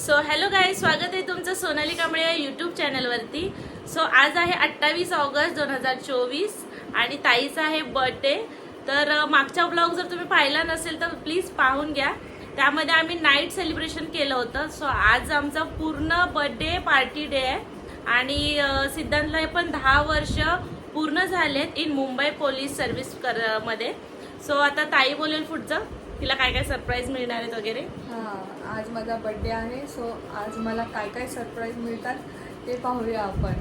So hello गाय स्वागत आहे तुमचं सोनाली कांबळे या यूट्यूब चॅनलवरती सो आज आहे अठ्ठावीस ऑगस्ट दोन हजार चोवीस आणि ताईचा आहे बर्थडे तर मागच्या मागचा ब्लॉग जर तुम्ही पाहिला नसेल तर प्लीज पाहून घ्या. त्यामध्ये आम्ही नाईट सेलिब्रेशन केलं होतं. सो आज आमचा पूर्ण बर्थडे पार्टी डे आहे. आणि सिद्धांतला पण दहा वर्ष पूर्ण झालेत इन मुंबई पोलीस सर्व्हिस कर मध्ये. सो आता ताई बोलेल पुढचं. तिला काय काय सरप्राईज मिळणार आहेत वगैरे. आज माझा बड्डे आहे सो आज मला काय काय सरप्राईज मिळतात ते पाहूया आपण.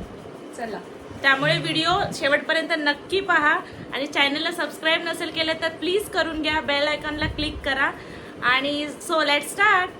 चला. त्यामुळे व्हिडिओ शेवटपर्यंत नक्की पहा आणि चॅनलला सबस्क्राईब नसेल केलं तर प्लीज करून घ्या बेल आयकॉनला क्लिक करा. आणि सो लेट स्टार्ट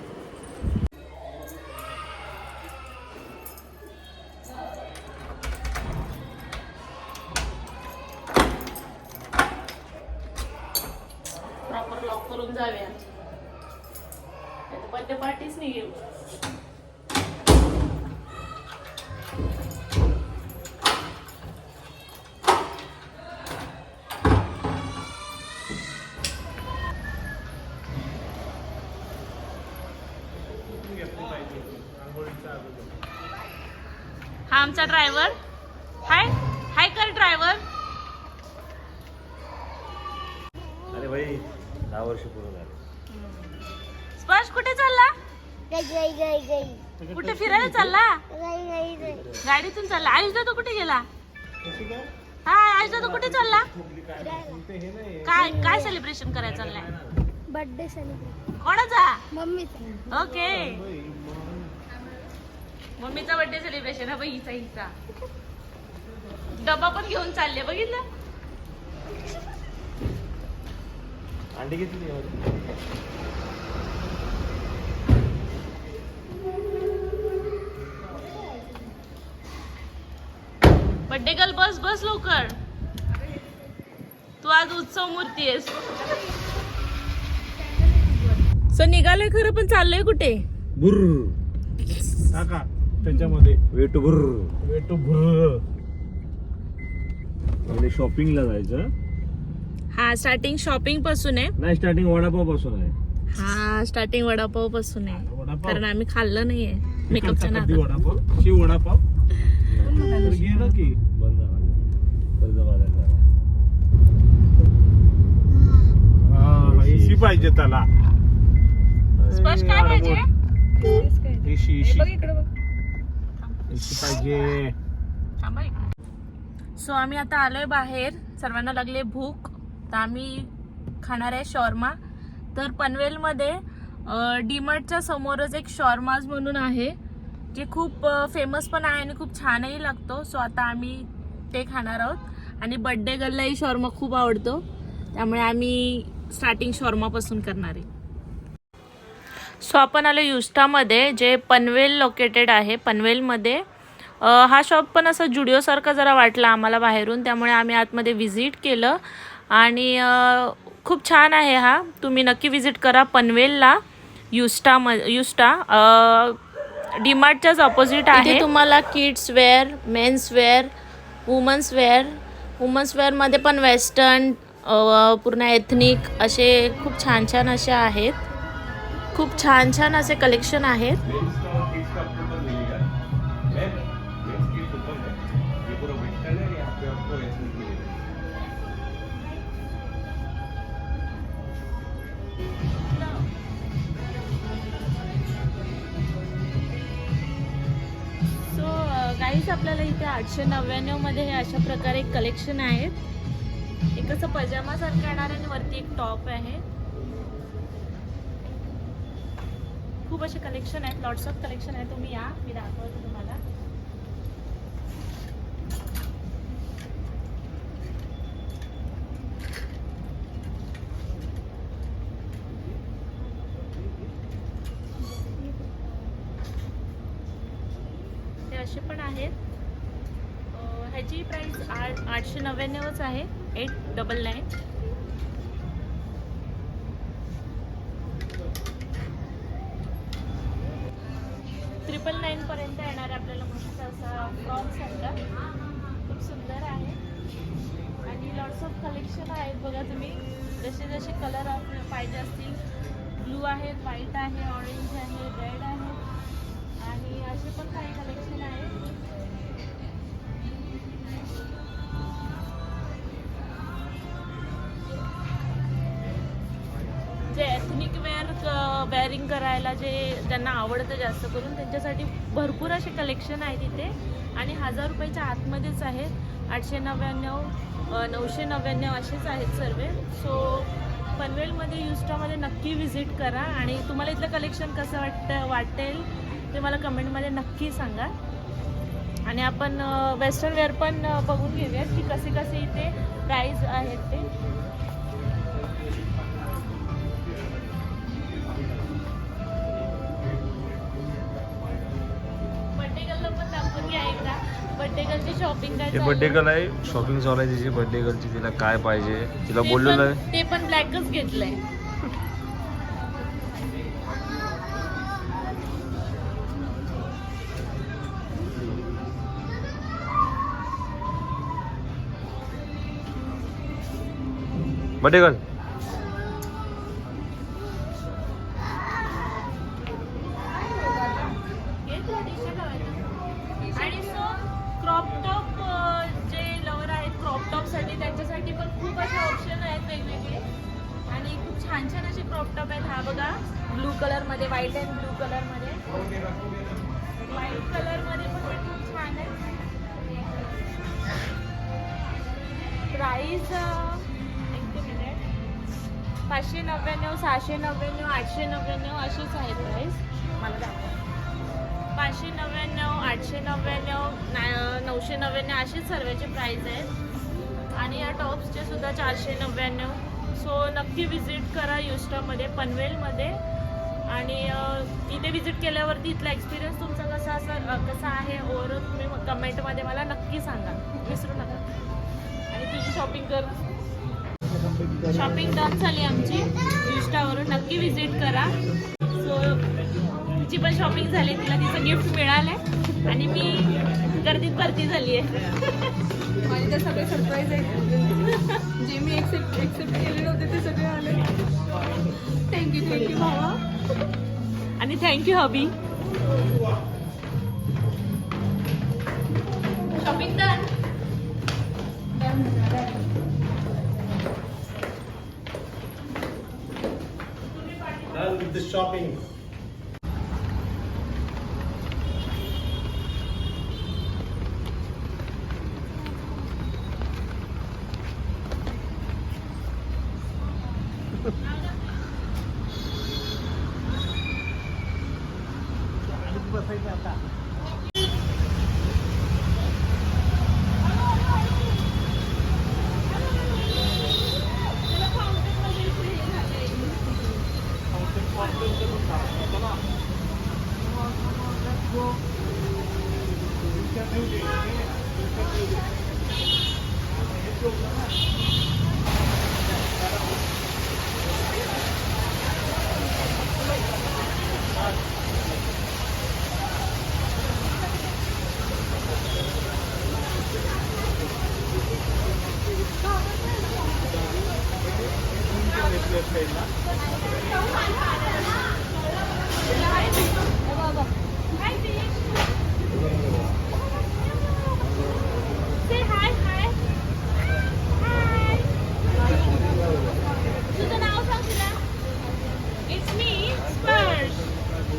आमचा ड्रायव्हर हाय हाय कर ड्रायव्हर अरे भाई दहा वर्ष पूर्ण झाले. स्पर्श कुठे चालला? गई गई गई गई. कुठे फिरायला चालला? गई गई गई. गाडीतून चालला. आयुष दादा कुठे गेला? हाय आयुष दादा कुठे चालला? काय काय सेलिब्रेशन करायला चाललाय? बर्थडे सेलिब्रेट कोणाचा? मम्मीचा. ओके मम्मीचा बर्थडे सेलिब्रेशन हा बघ हिचा हिचा. डबा पण घेऊन चालले बघितलं? अंडी किती बर्थडे गर्ल बस बस लवकर. तू आज उत्सव मूर्ती आहेस. सो निघालोय खरं पण चाललोय कुठे? बुर्र. टाका. त्याच्यामध्ये. वेटू बुर्र वेटू भुर्र पहिले शॉपिंगला जायचं. हा स्टार्टिंग शॉपिंगपासून आहे. नाही स्टार्टिंग वडापावपासून आहे. हा स्टार्टिंग वडापावपासून आहे वडापाव. कारण आम्ही खाल्लं नाहीये. मेकअपच्या कधी नादात. वडापाव. शिव वडापाव. तर की. बंद झाला. कर्ज हा पाहिजे त्याला. स्पर्श काय पाहिजे? एसी एसी इकडे बघ. एसी पाहिजे. सो आम्ही आता आलोय बाहेर. सर्वांना लागले भूक. तर आम्ही खाणार आहे शॉर्मा. तर पनवेलमध्ये डीमार्टच्या समोरच एक शॉर्माज म्हणून आहे जे खूप फेमस पण आहे आणि खूप छानही लागतो. सो आता आम्ही ते खाणार आहोत. आणि बड्डे गर्ललाही शॉर्मा खूप आवडतो. त्यामुळे आम्ही स्टार्टिंग शॉर्मापासून करणार आहे. सो आपण आलो युस्टामध्ये जे पनवेल लोकेटेड आहे पनवेलमध्ये. हा शॉप पण असा जुडिओसारखा जरा वाटला आम्हाला बाहेरून त्यामुळे आम्ही आतमध्ये व्हिजिट केलं. आणि खूप छान आहे हा. तुम्ही नक्की व्हिजिट करा पनवेलला युस्टा. म युस्टा डीमार्टच्याच ऑपोजिट आहे. तुम्हाला kids wear men's wear women's wear women's वेअरमध्ये पण वेस्टर्न पूर्ण एथनिक असे खूप छान छान असे आहेत. खूप छान छान असे कलेक्शन आहेत. सो काहीच uh, आपल्याला इथे आठशे नव्याण्णवमध्ये हे अशा प्रकारे कलेक्शन आहेत. एक असं पजामा सारखं येणार आणि वरती एक टॉप आहे. खूप असे कलेक्शन आहेत लॉट्स ऑफ कलेक्शन आहे तुम्ही या मी दाखवते तुम्हाला. ते असे पण आहेत. ह्याची प्राईस आठ आठशे नव्याण्णवच आहे. Eight double nine colours of collection आहेत बघा तुम्ही. जसे जसे कलर आपले पाहिजे असतील. ब्लू आहे व्हाईट आहे ऑरेंज आहे रेड आहे. आणि असे पण काही कलेक्शन आहे जे एथनिक वेअर वेअरिंग करायला जे त्यांना आवडतं जास्त करून त्यांच्यासाठी भरपूर असे कलेक्शन आहे तिथे आणि हजार रुपयाच्या आतमध्येच आहेत. आठशे नव्याण्णव नऊशे नव्याण्णव असेच आहेत सर्व. सो पनवेलमध्ये युस्टामध्ये नक्की व्हिजिट करा आणि तुम्हाला इथलं कलेक्शन कसं वाटतं वाटेल ते मला कमेंटमध्ये नक्की सांगा. आणि आपण वेस्टर्न वेअर पण बघून घेऊयात की कसे कसे इथे प्राईज आहेत ते. गर्लची शॉपिंग हे बर्थडे. गर्ल आहे? शॉपिंग चालू आहे तिची बर्थडे गर्लची तिला काय पाहिजे? तिला बोललेलं आहे ते पण ब्लॅकच घेतलंय. बर्थडे गर्ल छान छान असे क्रॉप टॉप आहेत. हा बघा ब्लू कलरमध्ये व्हाईट अँड ब्लू कलरमध्ये. व्हाईट कलरमध्ये पण खूप छान आहे. प्राईस एक पाचशे नव्याण्णव सहाशे नव्याण्णव आठशे नव्याण्णव अशीच आहे प्राईस मला दाखवा. पाचशे नव्याण्णव आठशे नव्याण्णव नऊशे नव्याण्णव असेच सर्वेचे प्राईज आहेत. आणि या टॉप्सचे सुद्धा चारशे नव्याण्णव. सो नक्की विजिट करा युस्टामध्ये पनवेलमध्ये. आणि इथे विजिट केल्यावरती इथला एक्सपिरियन्स तुमचा कसा असा कसा आहे? ओवर तुम्ही कमेंटमध्ये मला नक्की सांगा. विसरू नका. आणि तुझी शॉपिंग कर. शॉपिंग डन झाली आमची. इंस्टावरून नक्की विजिट करा. सो तिची पण शॉपिंग झाली. तिला तिचं गिफ्ट मिळालंय. आणि मी गर्दीत भरती झाली आहे माझे तर सगळे सरप्राईज आहेत. जे मी एक्सेप्ट एक्सेप्ट केले नव्हते ते सगळे आले. थँक्यू थँक्यू भावा. आणि thank you hubby. Shopping done Done with the shopping. बसायचं आता Say hi, hi. Hi. तुझं नाव सांग तुला इट्स मी स्पर्श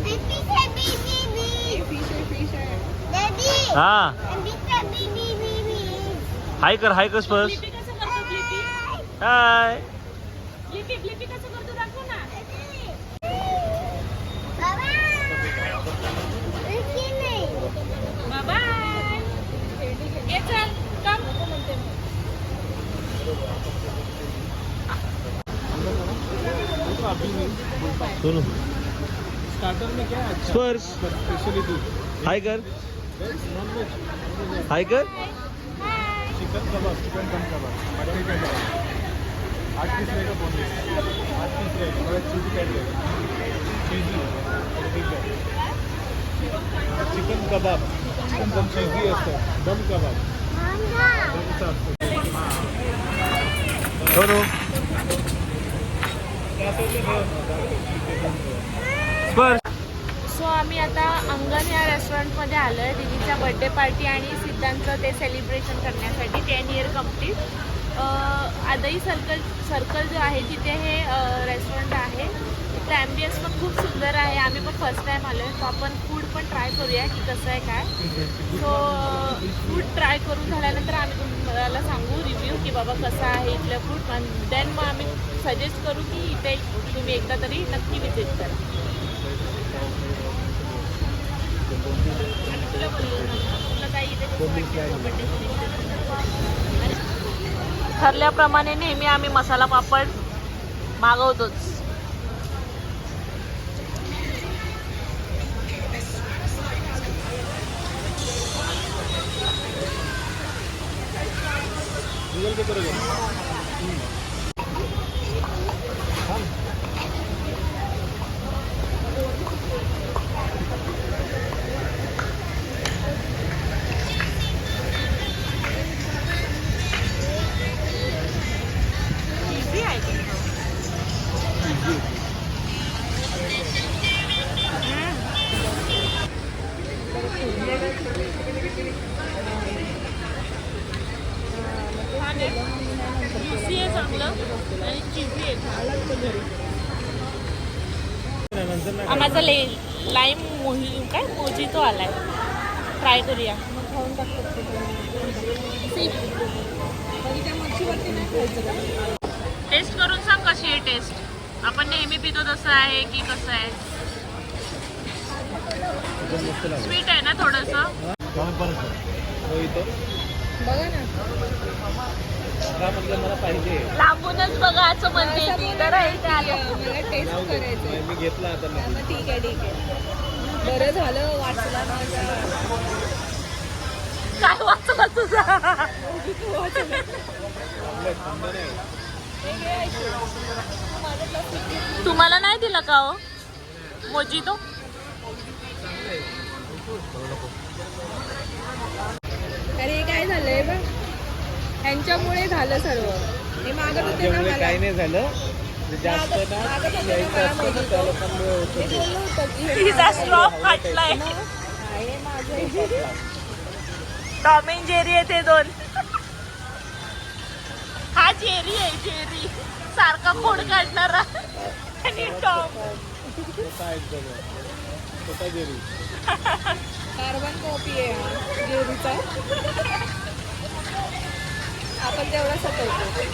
फिश आहे फिश आहे हा हाय कर हाय कर स्पर्श लिपी कसं करतो लिपी हाय लिपी लिपी कसं करतो दाखव ना बाय ये चल कम सोनू स्टार्टर में क्या है? अच्छा स्पर्श स्पेशलिटी हाय कर नॉन वेज हाय कर चिकन कबाब चिकन दम कबाब मटन कबाब आठ पीस रहेगा बोनलेस आठ पीस रहेगा और चीज़ी पैटी चीज़ी ठीक है chicken kebab. Chicken dum cheesy असतं. दम कबाब. दमचा असतो सोनू स्पर्श. सो आम्ही आता अंगण या रेस्टॉरंटमध्ये आलो आहे दिदीच्या बड्डे पार्टी आणि सिद्धांचं ते सेलिब्रेशन करण्यासाठी. टेन इयर कंप्लीट आदई सर्कल सर्कल जो आहे तिथे हे रेस्टॉरंट आहे. इथलं ॲम्बियन्स पण खूप सुंदर आहे. आम्ही पण फर्स्ट टाईम आलो आहे सो आपण फूड पण ट्राय करूया की कसं आहे काय. सो फूड ट्राय करून झाल्यानंतर आम्ही तुम्हाला सांगू रिव्ह्यू की बाबा कसं आहे इथलं फूड आणि देन मग आम्ही सजेस्ट करू की इथे तुम्ही एकदा तरी नक्की विजिट करा आणि तुला बोललो ना, तुला काही इथे ठरल्याप्रमाणे नेहमी आम्ही मसाला पापड मागवतोच. हा, माझा ले लाईम मोही काय? मोजितो आलाय. ट्राय करूया. टेस्ट करून सांग कशी आहे टेस्ट आपण नेहमी पितो तसं आहे की कसं आहे? स्वीट आहे ना थोडंसं? बघा ना. मला पाहिजे. लांबूनच बघायचं म्हणते ती तर आहे ते आलं. मला टेस्ट. करायचं मी घेतला आता नवीन. मग ठीक आहे ठीक आहे. बरं झालं वाचला माझा काय वाचलं तुझा? तुम्हाला नाही दिलं का हो? मोजितो अरे बघ ह्यांच्यामुळे झालं सर्व. हे मागत होते ना मला. काही नाही झालं. जे जास्त ना मागत होते ना यायचं मला. असतं ना, त्याला पण वेळ होतो हे बोललं होतं की हे तिचा माझं स्ट्रॉ आहे. फाटलाय मग, हा, हे माझं आहे. टॉम अँड जेरी आहे ते दोन. हा जेरी आहे जेरी सारखा खोड काढणारा. आणि टॉम स्वतः स्वतः कार्बन कॉपी आहे हा जेरीचा आपण तेवढा सतवतो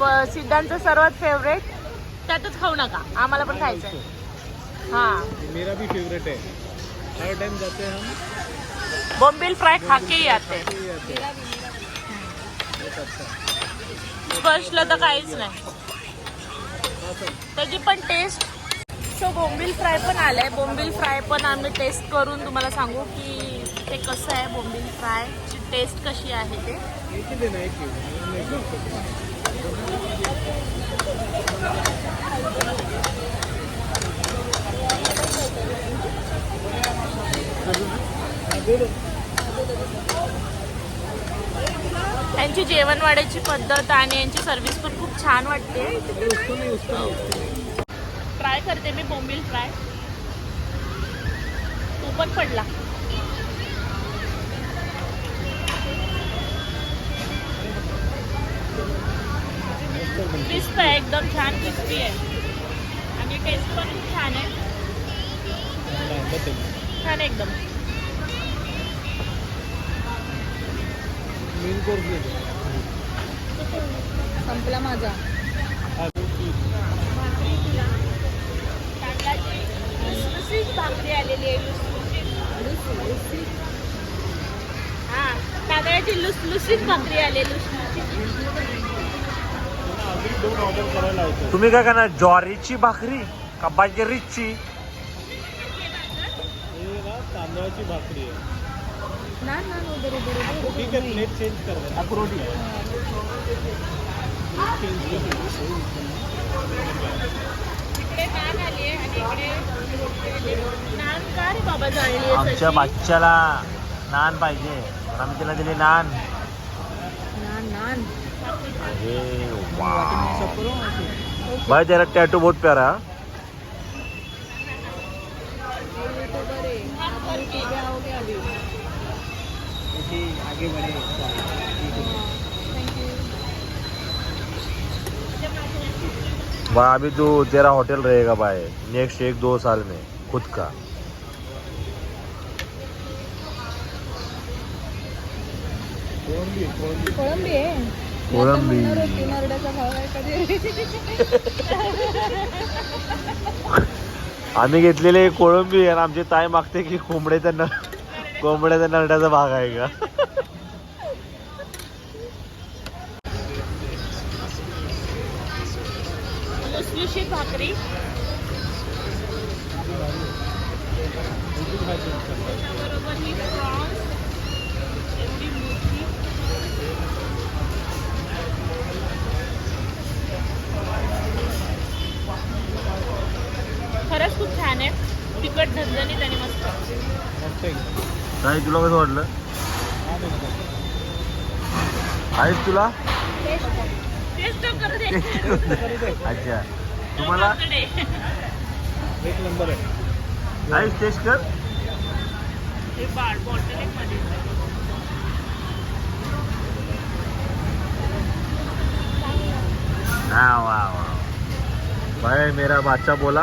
वा सिद्धांतचं सर्वात फेवरेट त्यातच खाऊ नका. आम्हाला पण खायचं आहे हा. मेरा भी फेवरेट है हर टाइम जाते हैं हम. बोम्बिल फ्राय खा के ही आते. हैं स्पर्शलं तर काहीच नाही. त्याची पण टेस्ट सो बोंबिल फ्राय पण आलंय. बोंबिल फ्राय पण आम्ही टेस्ट करून तुम्हाला सांगू की ते कसं आहे बोंबील फ्रायची टेस्ट कशी आहे ते? यांची त्यांची जेवण वाढायची पद्धत आणि यांची सर्व्हिस पण खूप छान वाटते. ट्राय करते मी बोंबील फ्राय. तू पण पडला. क्रिस्प आहे एकदम छान क्रिस्पी आहे. आणि टेस्ट पण खूप छान आहे. छान आहे एकदम. संपला माझा. हाँ, तांदळाची लुसलुसीत भाकरी आलेली. आहे लुसलुसीत हा तांदळाची लुसलुसीत भाकरी आली आहे, लुसलुसीत अजून दोन ऑर्डर करायला होतो तुम्ही काय करणार? ज्वारीची भाकरी का बाजरीची? हे ना तांदळाची भाकरी आहे ठीक प्लेट चेंज अक्रोटी इकडे नान आली आहे आणि इकडे नान का रे बाबा जाळली आहे आमच्या? बाच्च्याला नान पाहिजे. आम्ही तिला दिली नान. अरे भाई तेरा टैटू बहुत प्यारा है। है आगे बढ़े भाई अभी तो तेरा होटल रहेगा भाई नेक्स्ट एक दो साल में खुद का कोळंबी कोळंबी आम्ही घेतलेले कोळंबी आहे आणि आमची ताई मागते की कोंबड्याचा न कोंबड्याचा नरड्याचा भाग आहे का? भाकरी. खरंच खूप छान आहे. तिखट झणझणीत आणि मस्त. ताई तुला कसं वाटलं? आहेस तुला? टेस्ट करू दे अच्छा. तुम्हाला? एक नंबर आहे. आहेस टेस्ट कर. हे वाह वाह भाई मेरा बादशाह बोला.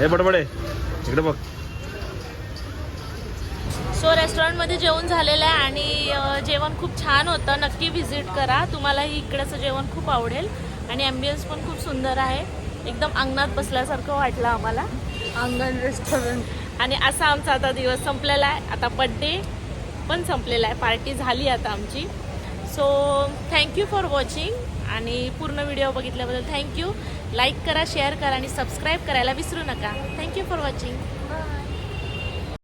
ए बडबडे. इकडे बघ. सो रेस्टॉरंटमध्ये जेवण झालेलं आहे आणि जेवण खूप छान होतं. नक्की व्हिजिट करा. तुम्हालाही इकडचं जेवण खूप आवडेल आणि ॲम्बियन्स पण खूप सुंदर आहे. एकदम अंगणात बसल्यासारखं वाटलं आम्हाला. अंगण रेस्टॉरंट आणि असा आमचा आता दिवस संपलेला आहे. आता बड्डे पण संपलेला आहे. पार्टी झाली आता आमची. सो थँक्यू फॉर वॉचिंग आणि पूर्ण व्हिडिओ बघितल्याबद्दल थँक्यू लाईक करा शेअर करा आणि सबस्क्राईब करायला विसरू नका. Thank you for watching bye